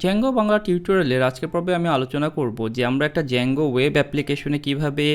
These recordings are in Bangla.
জ্যাঙ্গো বাংলা টিউটোরিয়ালের আজকের পর্বে আমি আলোচনা করব যে আমরা একটা জ্যাঙ্গো ওয়েব অ্যাপ্লিকেশনে কীভাবে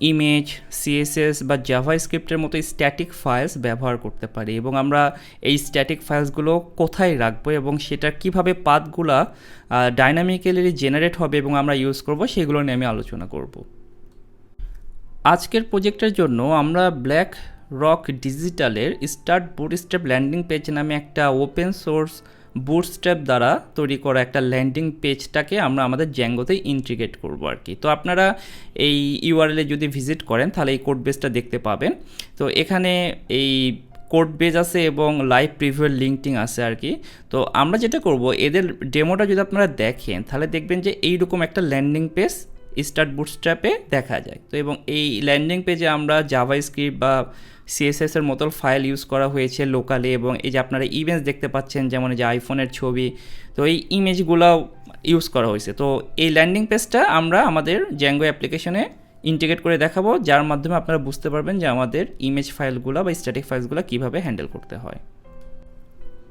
ইমেজ সিএসএস বা জাভা স্ক্রিপ্টের মতো স্ট্যাটিক ফাইলস ব্যবহার করতে পারি এবং আমরা এই স্ট্যাটিক ফাইলসগুলো কোথায় রাখব এবং সেটা কীভাবে পাথগুলা ডাইনামিক্যালি জেনারেট হবে এবং আমরা ইউজ করব সেগুলো নিয়ে আমি আলোচনা করব। আজকের প্রজেক্টের জন্য আমরা ব্ল্যাক রক ডিজিটালের start bootstrap landing page নামে একটা ওপেন সোর্স বুটস্ট্র্যাপ দ্বারা তৈরি করা একটা ল্যান্ডিং পেজটাকে আমরা আমাদের জ্যাঙ্গোতে ইন্টিগ্রেট করব আর কি। তো আপনারা এই ইউআরএলে যদি ভিজিট করেন, তাহলে এই কোড বেসটা দেখতে পাবেন। তো এখানে এই কোড বেজ আছে এবং লাইভ প্রিভিউর লিঙ্কটিং আছে আর কি। তো আমরা যেটা করব, এদের ডেমোটা যদি আপনারা দেখেন, তাহলে দেখবেন যে এইরকম একটা ল্যান্ডিং পেজ স্টার্ট বুটস্ট্র্যাপে দেখা যায়। তো এবং এই ল্যান্ডিং পেজে আমরা জাভা স্ক্রিপ্ট বা সিএসএস এর মতো ফাইল ইউজ করা হয়েছে লোকালি এবং এই যে আপনারা ইমেজ দেখতে পাচ্ছেন, যেমন যে আইফোনের ছবি, তো এই ইমেজগুলো ইউজ করা হয়েছে। তো এই ল্যান্ডিং পেজটা আমরা আমাদের জ্যাঙ্গো অ্যাপ্লিকেশনে ইন্টিগ্রেট করে দেখাবো, যার মাধ্যমে আপনারা বুঝতে পারবেন যে আমাদের ইমেজ ফাইলগুলো বা স্ট্যাটিক ফাইলসগুলো কীভাবে হ্যান্ডেল করতে হয়।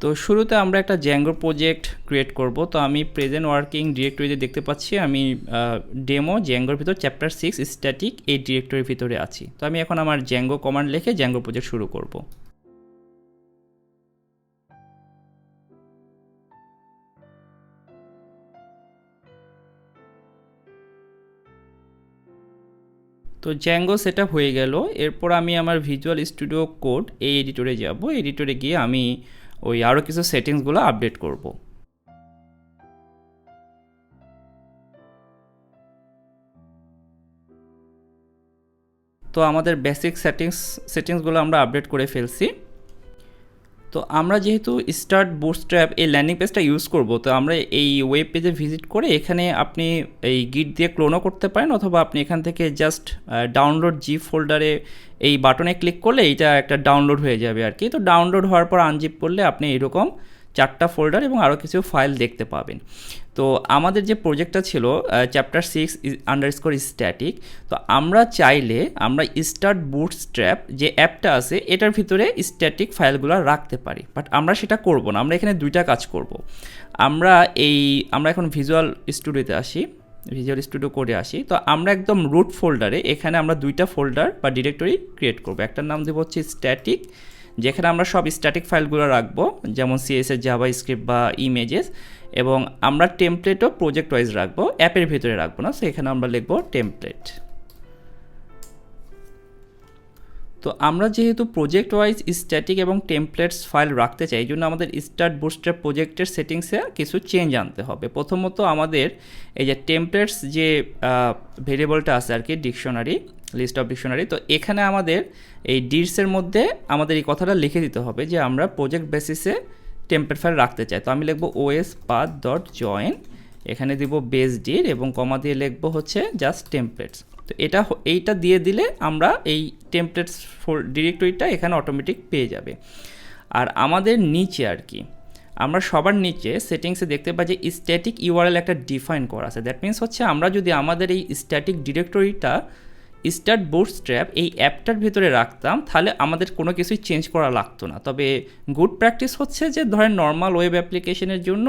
তো শুরুতে আমরা একটা জ্যাঙ্গো প্রজেক্ট ক্রিয়েট করব। তো আমি প্রেজেন্ট ওয়ার্কিং ডিরেক্টরিতে দেখতে পাচ্ছি, আমি ডেমো জ্যাঙ্গোর ভিতর চ্যাপ্টার সিক্স স্ট্যাটিক এই ডিরেক্টরির ভিতরে আছি। তো আমি এখন আমার জ্যাঙ্গো কমান্ড লিখে জ্যাঙ্গো প্রজেক্ট শুরু করব। তো জ্যাঙ্গো সেট হয়ে গেল। এরপর আমি আমার ভিজুয়াল স্টুডিও কোড এই এডিটরে যাব। এডিটরে গিয়ে আমি ওই আরও কিছু সেটিংসগুলো আপডেট করব। তো আমাদের বেসিক সেটিংস সেটিংসগুলো আমরা আপডেট করে ফেলছি। তো আমরা যেহেতু স্টার্ট বুটস্ট্র্যাপ এই ল্যান্ডিং পেজটা ইউজ করব, তো আমরা এই ওয়েব পেজে ভিজিট করে এখানে আপনি এই গিট দিয়ে ক্লোনও করতে পারেন অথবা আপনি এখান থেকে জাস্ট ডাউনলোড জি ফোল্ডারে এই বাটনে ক্লিক করলে এইটা একটা ডাউনলোড হয়ে যাবে আর কি। তো ডাউনলোড হওয়ার পর আনজিপ করলে আপনি এরকম চারটা ফোল্ডার এবং আরও কিছু ফাইল দেখতে পাবেন। তো আমাদের যে প্রজেক্টটা ছিল chapter six underscore static তো আমরা চাইলে আমরা স্টার্ট বুট স্ট্র্যাপ যে অ্যাপটা আছে, এটার ভিতরে স্ট্যাটিক ফাইলগুলো রাখতে পারি। বাট আমরা সেটা করব না, আমরা এখানে দুইটা কাজ করব। আমরা এই, আমরা এখন ভিজুয়াল স্টুডিওতে আসি ভিজুয়াল স্টুডিও করে আসি, তো আমরা একদম রুট ফোল্ডারে এখানে আমরা দুইটা ফোল্ডার বা ডিরেক্টরি ক্রিয়েট করব। একটার নাম দেবো হচ্ছে স্ট্যাটিক যেখানে আমরা সব স্ট্যাটিক ফাইলগুলো রাখব, যেমন সিএসএস জাভা স্ক্রিপ্ট বা ইমেজেস এবং আমরা টেমপ্লেটও প্রজেক্ট ওয়াইজ রাখব অ্যাপের ভিতরে রাখব না সো এখানে আমরা লিখব টেমপ্লেট তো আমরা যেহেতু প্রজেক্ট ওয়াইজ স্ট্যাটিক এবং টেমপ্লেটস ফাইল রাখতে চাই, এই জন্য আমাদের স্টার্ট বুস্টার প্রজেক্টের সেটিংসে কিছু চেঞ্জ আনতে হবে। প্রথমত আমাদের এই যে টেমপ্লেটস যে ভেরিয়েবলটা আছে আর কি ডিকশনারি লিস্ট অফ ডিকশনারি তো এখানে আমাদের এই ডিটসের মধ্যে আমাদের এই কথাটা লিখে দিতে হবে যে আমরা প্রজেক্ট বেসিসে টেম্পলেট ফাইল রাখতে চাই। তো আমি লিখব ওএস পাথ ডট জয়েন এখানে দিব বেস ডির এবং কমা দিয়ে লিখব হচ্ছে জাস্ট টেমপ্লেটস তো এটা এইটা দিয়ে দিলে আমরা এই টেমপ্লেটস ডিরেক্টরিটা এখানে অটোমেটিক পেয়ে যাবে। আর আমাদের নিচে আর কি, আমরা সবার নিচে সেটিংসে দেখতে পাই যে স্ট্যাটিক ইউআরএল একটা ডিফাইন করা আছে। দ্যাট মিনস হচ্ছে আমরা যদি আমাদের এই স্ট্যাটিক ডিরেক্টরিটা স্টার্ট বুটস্ট্র্যাপ এই অ্যাপটার ভিতরে রাখতাম, তাহলে আমাদের কোনো কিছুই চেঞ্জ করা লাগতো না। তবে গুড প্র্যাকটিস হচ্ছে যে, ধরেন নর্মাল ওয়েব অ্যাপ্লিকেশনের জন্য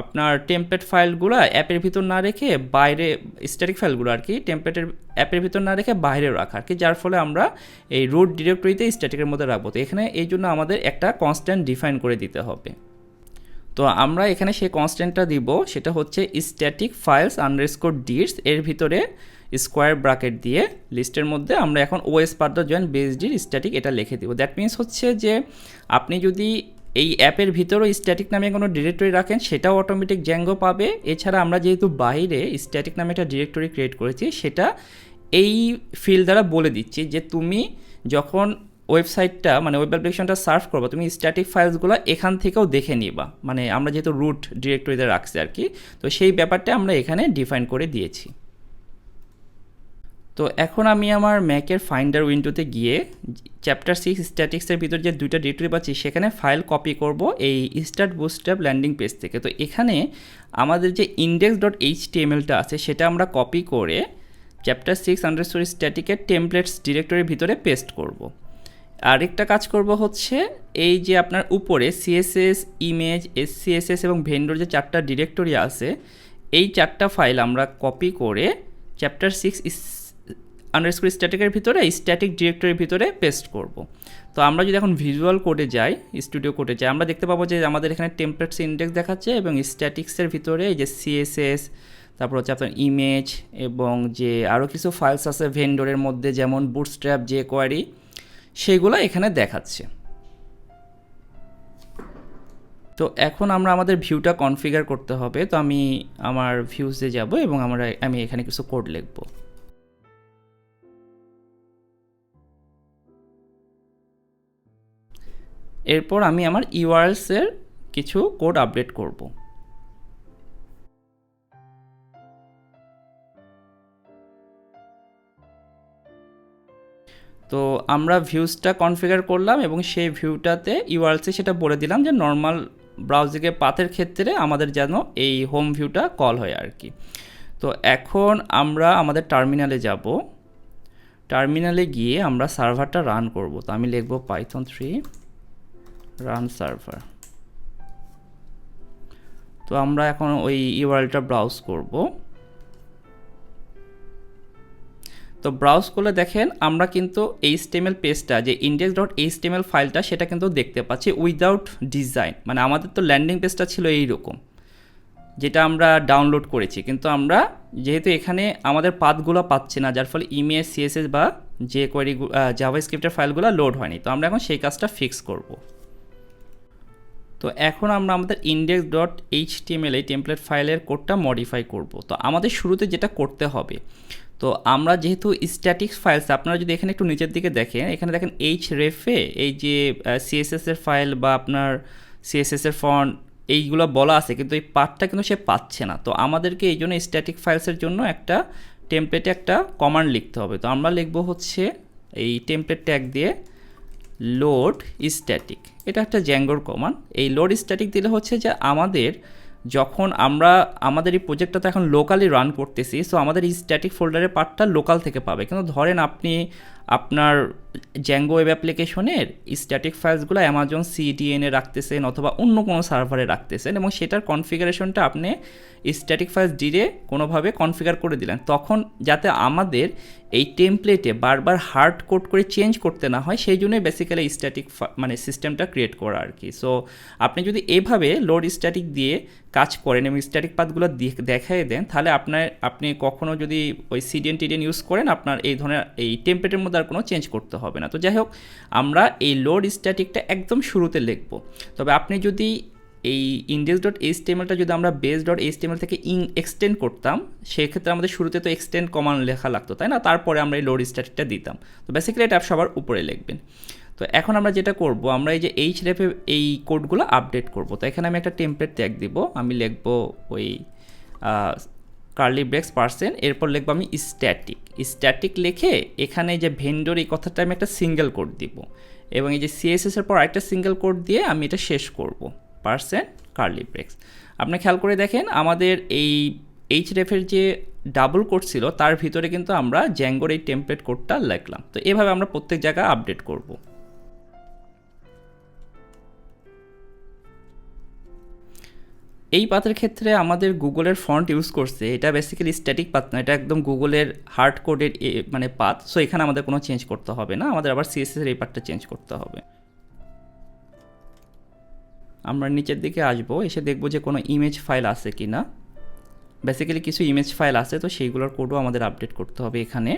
আপনার টেমপ্লেট ফাইলগুলো অ্যাপের ভিতর না রেখে বাইরে স্ট্যাটিক ফাইলগুলো আর কি টেমপ্লেটের অ্যাপের ভিতর না রেখে বাইরে রাখা আর কি, যার ফলে আমরা এই রুট ডিরেক্টরিতে স্ট্যাটিকের মধ্যে রাখব। তো এখানে এই জন্য আমাদের একটা কনস্ট্যান্ট ডিফাইন করে দিতে হবে। তো আমরা এখানে সেই কনস্ট্যান্টটা দিব, সেটা হচ্ছে স্ট্যাটিক ফাইলস আন্ডারস্কোর ডিটস এর ভিতরে স্কোয়ার ব্রাকেট দিয়ে লিস্টের মধ্যে আমরা এখন OS path join base dir static এটা লিখে দিব। দ্যাট মিনস হচ্ছে যে আপনি যদি এই অ্যাপের ভিতরেও স্ট্যাটিক নামে কোনো ডিরেক্টরি রাখেন, সেটাও অটোমেটিক জ্যাঙ্গো পাবে। এছাড়া আমরা যেহেতু বাইরে স্ট্যাটিক নামে একটা ডিরেক্টরি ক্রিয়েট করেছি, সেটা এই ফিল্ড দ্বারা বলে দিচ্ছি যে তুমি যখন ওয়েবসাইটটা মানে ওয়েব অ্যাপ্লিকেশনটা সার্ভ করব, তুমি স্ট্যাটিক ফাইলসগুলো এখান থেকেও দেখে নিবা। মানে আমরা যেহেতু রুট ডিরেক্টরিতে রাখছি আর কি, তো সেই ব্যাপারটা আমরা এখানে ডিফাইন করে দিয়েছি। তো এখন আমি আমার ম্যাকের ফাইন্ডার উইন্ডোতে গিয়ে চ্যাপ্টার সিক্স স্ট্যাটিক্সের ভিতর যে দুইটা ডিরেক্টরি পাচ্ছি সেখানে ফাইল কপি করব এই স্টার্ট বুস্ট্যাপ ল্যান্ডিং পেজ থেকে তো এখানে আমাদের যে ইন্ডেক্স ডট এইচ টিএমএলটা আছে, সেটা আমরা কপি করে চ্যাপ্টার সিক্স আন্ডারস্টোর স্ট্যাটিকের টেমপ্লেটস ডিরেক্টরির ভিতরে পেস্ট করব। আরেকটা কাজ করব হচ্ছে এই যে আপনার উপরে সিএসএস ইমেজ এসসিএসএস এবং ভেন্ডোর যে চারটা ডিরেক্টরি আছে, এই চারটা ফাইল আমরা কপি করে চ্যাপ্টার সিক্স আন্ডারস্কোর স্ট্যাটিকের ভিতরে স্ট্যাটিক ডিরেক্টরির ভিতরে পেস্ট করব। তো আমরা যদি এখন ভিজুয়াল কোডে যাই স্টুডিও কোডে যাই, আমরা দেখতে পাবো যে আমাদের এখানে টেমপ্লেটস ইন্ডেক্স দেখাচ্ছে এবং স্ট্যাটিক্সের ভিতরে এই যে সিএসএস তারপর হচ্ছে আপনার ইমেজ এবং যে আরও কিছু ফাইলস আছে ভেন্ডরের মধ্যে, যেমন বুটস্ট্র্যাপ যে কোয়ারি সেগুলো এখানে দেখাচ্ছে। তো এখন আমরা আমাদের ভিউটা কনফিগার করতে হবে। তো আমি আমার ভিউজে যাব এবং আমরা, আমি এখানে কিছু কোড লিখব। এরপর আমি আমার ইউআরএলসের কিছু কোড আপডেট করব। তো আমরা ভিউজটা কনফিগার করলাম এবং সেই ভিউটাতে ইউআরএলসে সেটা বলে দিলাম যে নর্মাল ব্রাউজিংয়ের পাথের ক্ষেত্রে আমাদের যেন এই হোম ভিউটা কল হয় আর কি। তো এখন আমরা আমাদের টার্মিনালে যাব। টার্মিনালে গিয়ে আমরা সার্ভারটা রান করব। তো আমি লিখব পাইথন থ্রি রান সার্ভার তো আমরা এখন ওই ইউআরএলটা ব্রাউজ করব। তো ব্রাউজ করলে দেখেন আমরা কিন্তু এইচটিএমএল পেজটা যে ইন্ডেক্স ডট এইচটিএমএল ফাইলটা সেটা কিন্তু দেখতে পাচ্ছি উইদাউট ডিজাইন মানে আমাদের তো ল্যান্ডিং পেজটা ছিল এইরকম, যেটা আমরা ডাউনলোড করেছি। কিন্তু আমরা যেহেতু এখানে আমাদের পাথগুলো পাচ্ছি না, যার ফলে ইমেজ সিএসএস বা যে কোয়ারি জাভা স্ক্রিপ্টের ফাইলগুলো লোড হয়নি। তো আমরা এখন সেই কাজটা ফিক্স করব। তো এখন আমরা আমাদের ইন্ডেক্স ডট এইচ টিএমএল এই টেমপ্লেট ফাইলের কোডটা মডিফাই করব। তো আমাদের শুরুতে যেটা করতে হবে, তো আমরা যেহেতু স্ট্যাটিক্স ফাইলস আপনারা যদি এখানে একটু নিচের দিকে দেখেন, এখানে দেখেন এইচ রেফে এই যে সিএসএস এর ফাইল বা আপনার সিএসএস এর ফন্ট এইগুলো বলা আছে, কিন্তু এই পার্টটা কিন্তু সে পাচ্ছে না। তো আমাদেরকে এই জন্য স্ট্যাটিক ফাইলসের জন্য একটা টেমপ্লেটে একটা কমান্ড লিখতে হবে। তো আমরা লিখব হচ্ছে এই টেমপ্লেট ট্যাগ দিয়ে লোড স্ট্যাটিক এটা একটা জ্যাঙ্গোর কমান এই লোড স্ট্যাটিক দিলে হচ্ছে যে আমাদের যখন আমরা, আমাদের এই প্রজেক্টটা তো এখন লোকালি রান করতেছি সো আমাদের এই স্ট্যাটিক ফোল্ডারের পার্টটা লোকাল থেকে পাবে। কিন্তু ধরেন আপনি আপনার জ্যাঙ্গো ওয়েব অ্যাপ্লিকেশনের স্ট্যাটিক ফাইলসগুলো অ্যামাজন সিডিএনে রাখতেছেন অথবা অন্য কোনো সার্ভারে রাখতেছেন এবং সেটার কনফিগারেশনটা আপনি স্ট্যাটিক ফাইলস ডিরে কোনোভাবে কনফিগার করে দিলেন। তখন যাতে আমাদের এই টেমপ্লেটে বারবার হার্ড কোড করে চেঞ্জ করতে না হয়, সেই জন্যই বেসিক্যালি স্ট্যাটিক মানে সিস্টেমটা ক্রিয়েট করা আর কি। সো আপনি যদি এভাবে লোড স্ট্যাটিক দিয়ে কাজ করেন এবং স্ট্যাটিক পাথগুলো দেখাই দেন, তাহলে আপনার, আপনি কখনও যদি ওই সিডিএন টিডিএন ইউজ করেন, আপনার এই ধরনের, এই টেমপ্লেটের মধ্যে আর কোনো চেঞ্জ করতে হবে না। তো যাই হোক, আমরা এই লোড স্ট্যাটিকটা একদম শুরুতে লিখব। তবে আপনি যদি এই ইন্ডেক্স ডট এইচ টেমেলটা যদি আমরা বেস ডট এইচ টেমেল থেকে ইন এক্সটেন্ড করতাম, সেক্ষেত্রে আমাদের শুরুতে তো এক্সটেন্ড কমান্ড লেখা লাগতো, তাই না? তারপরে আমরা এই লোড স্ট্যাটিকটা দিতাম। তো বেসিক্যালি এটা সবার উপরে লিখবেন। তো এখন আমরা যেটা করব, আমরা এই যে এইচ রেফে এই কোডগুলো আপডেট করব। তো এখানে আমি একটা টেমপ্লেট ট্যাগ দিব। আমি লিখব ওই কার্লি ব্রেক্স পার্সেন্ট এরপর লিখব আমি স্ট্যাটিক স্ট্যাটিক লিখে এখানে যে ভেন্ডর এই কথাটা আমি একটা সিঙ্গেল কোড দিব। এবং এই যে সিএসএস এর পর আরেকটা সিঙ্গেল কোড দিয়ে আমি এটা শেষ করব। পার্সেন্ট কার্লি ব্রেক্স আপনি খেয়াল করে দেখেন, আমাদের এই এইচ রেফের যে ডাবল কোড ছিল, তার ভিতরে কিন্তু আমরা জ্যাঙ্গোর এই টেমপ্লেট কোডটা লিখলাম। তো এভাবে আমরা প্রত্যেক জায়গায় আপডেট করব। এই পাথের ক্ষেত্রে আমাদের গুগলের ফন্ট ইউজ করছে, এটা বেসিক্যালি স্ট্যাটিক পাথ না, এটা একদম গুগলের হার্ড কোডের মানে পাথ সো এখানে আমাদের কোনো চেঞ্জ করতে হবে না, আমাদের আবার সিএসএস এর এই পার্টটা চেঞ্জ করতে হবে। আমরা নিচের দিকে আসব, এসে দেখব যে কোনো ইমেজ ফাইল আছে কি না বেসিক্যালি কিছু ইমেজ ফাইল আছে, তো সেইগুলোর কোডও আমাদের আপডেট করতে হবে এখানে।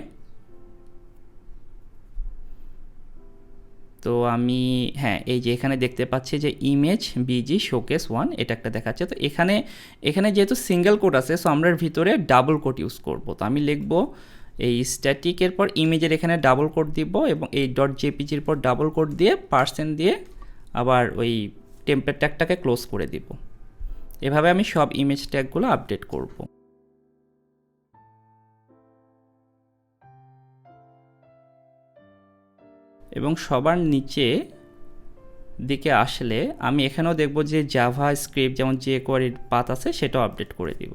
তো আমি হ্যাঁ এই যে এখানে দেখতে পাচ্ছি যে ইমেজ বিজি শোকেস ওয়ান এটা একটা দেখাচ্ছে। তো এখানে এখানে যেহেতু সিঙ্গেল কোড আছে সো আমরা ভিতরে ডাবল কোড ইউজ করব। তো আমি লিখব, এই স্ট্যাটিকের পর ইমেজের এখানে ডাবল কোড দিব এবং এই ডট জেপিজির পর ডাবল কোড দিয়ে পার্সেন্ট দিয়ে আবার ওই টেম্পলেট ট্যাগটাকে ক্লোজ করে দিব। এভাবে আমি সব ইমেজ ট্যাগগুলো আপডেট করব। এবং সবার নিচে দিকে আসলে আমি এখানেও দেখব যে জাভা স্ক্রিপ্ট যেমন যে কোয়ারির পাত আছে সেটাও আপডেট করে দিব।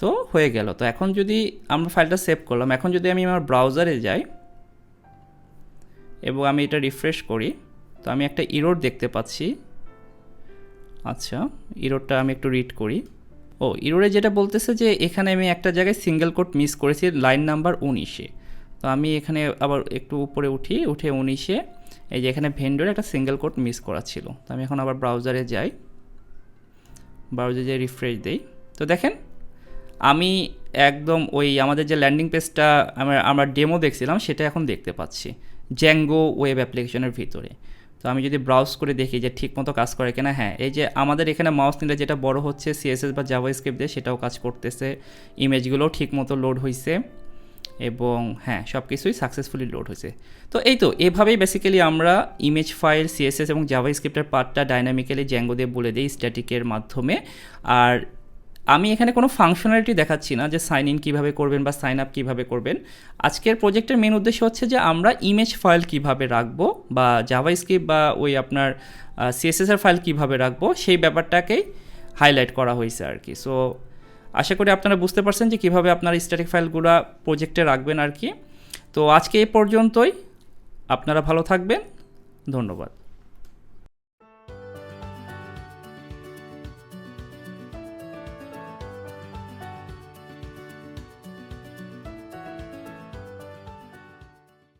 তো হয়ে গেল। তো এখন যদি আমরা ফাইলটা সেভ করলাম, এখন যদি আমি আমার ব্রাউজারে যাই এবং আমি এটা রিফ্রেশ করি, তো আমি একটা ইরোড দেখতে পাচ্ছি। আচ্ছা ইরোডটা আমি একটু রিড করি। ও ইরোডে যেটা বলতেছে যে এখানে আমি একটা জায়গায় সিঙ্গেল কোড মিস করেছি লাইন নাম্বার উনিশে। তো আমি এখানে আবার একটু উপরে উঠি, উঠে উনিশে এই যে এখানে ভেন্ডরে একটা সিঙ্গেল কোড মিস করা ছিল। তো আমি এখন আবার ব্রাউজারে যাই। ব্রাউজারে যেয়ে রিফ্রেশ দেই। তো দেখেন, আমি একদম ওই আমাদের যে ল্যান্ডিং পেজটা আমরা আমরা ডেমো দেখছিলাম, সেটা এখন দেখতে পাচ্ছি। জ্যাঙ্গো ওয়েব অ্যাপ্লিকেশনের ভিতরে। তো আমি যদি ব্রাউজ করে দেখি যে ঠিকমতো কাজ করে কিনা হ্যাঁ এই যে আমাদের এখানে মাউস নিলে যেটা বড় হচ্ছে সিএসএস বা জাভা স্ক্রিপ্ট দিয়ে সেটাও কাজ করতেছে। ইমেজগুলোও ঠিকমতো লোড হয়েছে এবং হ্যাঁ সব কিছুই সাকসেসফুলি লোড হয়েছে। তো এই তো, এভাবেই বেসিক্যালি আমরা ইমেজ ফাইল সিএসএস এবং জাভা স্ক্রিপ্টের পার্টটা ডাইনামিক্যালি জ্যাঙ্গো দিয়ে বলে দিই স্ট্যাটিকের মাধ্যমে। আর আমি এখানে কোনো ফাংশনালিটি দেখাচ্ছি না যে সাইন ইন কীভাবে করবেন বা সাইন আপ কীভাবে করবেন। আজকের প্রজেক্টের মেন উদ্দেশ্য হচ্ছে যে আমরা ইমেজ ফাইল কীভাবে রাখব বা জাভা স্ক্রিপ্ট বা ওই আপনার সিএসএসের ফাইল কীভাবে রাখব সেই ব্যাপারটাকেই হাইলাইট করা হয়েছে আর কি। সো আশা করি আপনারা বুঝতে পারছেন যে কীভাবে আপনার স্ট্যাটিক ফাইলগুলো প্রজেক্টে রাখবেন আর কি। তো আজকে এ পর্যন্তই। আপনারা ভালো থাকবেন। ধন্যবাদ।